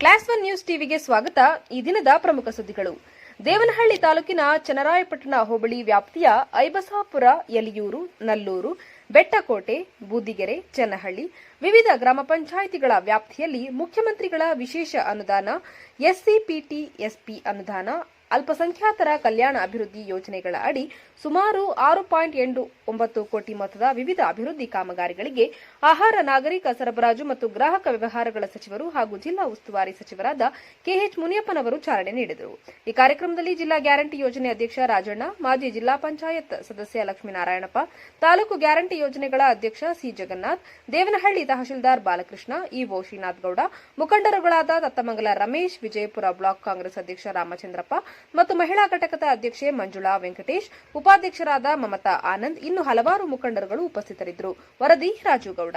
Class one news ಟಿವಿಗೆ ಸ್ವಾಗತ. ಈ ದಿನದ ಪ್ರಮುಖ ಸುದ್ದಿಗಳು. ದೇವನಹಳ್ಳಿ ತಾಲೂಕಿನ ಚನ್ನರಾಯಪಟ್ಟಣ ಹೋಬಳಿ ವ್ಯಾಪ್ತಿಯ ಐಬಸಾಪುರ ಯಲಿಯೂರು ನಲ್ಲೂರು, ಬೆಟ್ಟಕೋಟೆ, ಬೂದಿಗೆರೆ, ಚನ್ನಹಳ್ಳಿ ವಿವಿಧ ಗ್ರಾಮ ಪಂಚಾಯಿತಿಗಳ ವ್ಯಾಪ್ತಿಯಲ್ಲಿ ಮುಖ್ಯಮಂತ್ರಿಗಳ ವಿಶೇಷ ಅನುದಾನ ಎಸ್ಸಿಪಿಟಿ ಎಸ್ಪಿ ಅನುದಾನ ಅಲ್ಪಸಂಖ್ಯಾತರ ಕಲ್ಯಾಣ ಅಭಿವೃದ್ಧಿ ಯೋಜನೆಗಳ ಅಡಿ ಸುಮಾರು ಆರು ಪಾಯಿಂಟ್ ಎಂಟು ಒಂಬತ್ತು ಕೋಟಿ ಮೊತ್ತದ ವಿವಿಧ ಅಭಿವೃದ್ಧಿ ಕಾಮಗಾರಿಗಳಿಗೆ ಆಹಾರ, ನಾಗರಿಕ ಸರಬರಾಜು ಮತ್ತು ಗ್ರಾಹಕ ವ್ಯವಹಾರಗಳ ಸಚಿವರು ಹಾಗೂ ಜಿಲ್ಲಾ ಉಸ್ತುವಾರಿ ಸಚಿವರಾದ ಕೆಎಚ್ ಮುನಿಯಪ್ಪನವರು ಚಾಲನೆ ನೀಡಿದರು. ಈ ಕಾರ್ಯಕ್ರಮದಲ್ಲಿ ಜಿಲ್ಲಾ ಗ್ಯಾರಂಟಿ ಯೋಜನೆ ಅಧ್ಯಕ್ಷ ರಾಜಣ್ಣ, ಮಾಜಿ ಜಿಲ್ಲಾ ಪಂಚಾಯತ್ ಸದಸ್ಯ ಲಕ್ಷ್ಮೀನಾರಾಯಣಪ್ಪ, ತಾಲೂಕು ಗ್ಯಾರಂಟಿ ಯೋಜನೆಗಳ ಅಧ್ಯಕ್ಷ ಸಿ ಜಗನ್ನಾಥ್, ದೇವನಹಳ್ಳಿ ತಹಶೀಲ್ದಾರ್ ಬಾಲಕೃಷ್ಣ, ಇಒ ಶ್ರೀನಾಥ್ ಗೌಡ, ಮುಖಂಡರುಗಳಾದ ತತ್ತಮಂಗಲ ರಮೇಶ್, ವಿಜಯಪುರ ಬ್ಲಾಕ್ ಕಾಂಗ್ರೆಸ್ ಅಧ್ಯಕ್ಷ ರಾಮಚಂದ್ರಪ್ಪ ಮತ್ತು ಮಹಿಳಾ ಘಟಕದ ಅಧ್ಯಕ್ಷೆ ಮಂಜುಳಾ ವೆಂಕಟೇಶ್, ಉಪಾಧ್ಯಕ್ಷರಾದ ಮಮತಾ ಆನಂದ್, ಇನ್ನು ಹಲವಾರು ಮುಖಂಡರುಗಳು ಉಪಸ್ಥಿತರಿದ್ದರು. ವರದಿ ರಾಜು ಗೌಡ